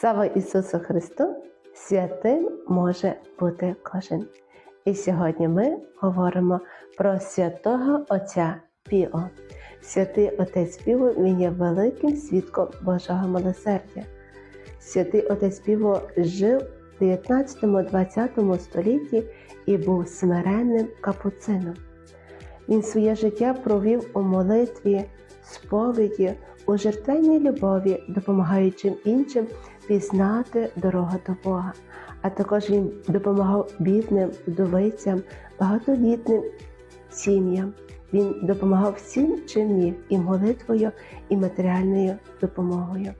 Слава Ісусу Христу! Святим може бути кожен. І сьогодні ми говоримо про святого Отця Піо. Святий Отець Піо він є великим свідком Божого милосердя. Святий Отець Піо жив в 19-20 столітті і був смиренним капуцином. Він своє життя провів у молитві, сповіді, у жертвенній любові, допомагаючи іншим пізнати дорогу до Бога. А також він допомагав бідним, вдовицям, багатодітним сім'ям. Він допомагав всім, чим міг, і молитвою, і матеріальною допомогою.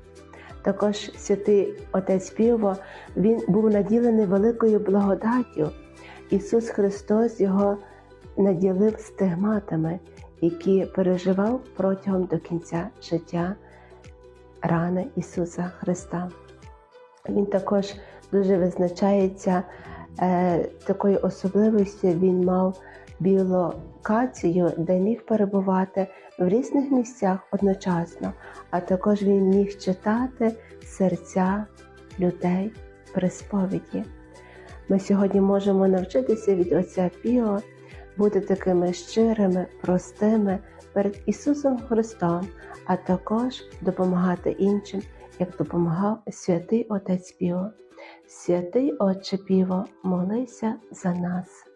Також святий Отець Піво він був наділений великою благодаттю. Ісус Христос його наділив стигматами, які переживав протягом до кінця життя рани Ісуса Христа. Він також дуже визначається е, такою особливістю, він мав білокацію, де міг перебувати в різних місцях одночасно, а також він міг читати серця людей при сповіді. Ми сьогодні можемо навчитися від Отця Піо бути такими щирими, простими перед Ісусом Христом, а також допомагати іншим, як допомагав святий Отець Піво. Святий Отче Піво, молися за нас.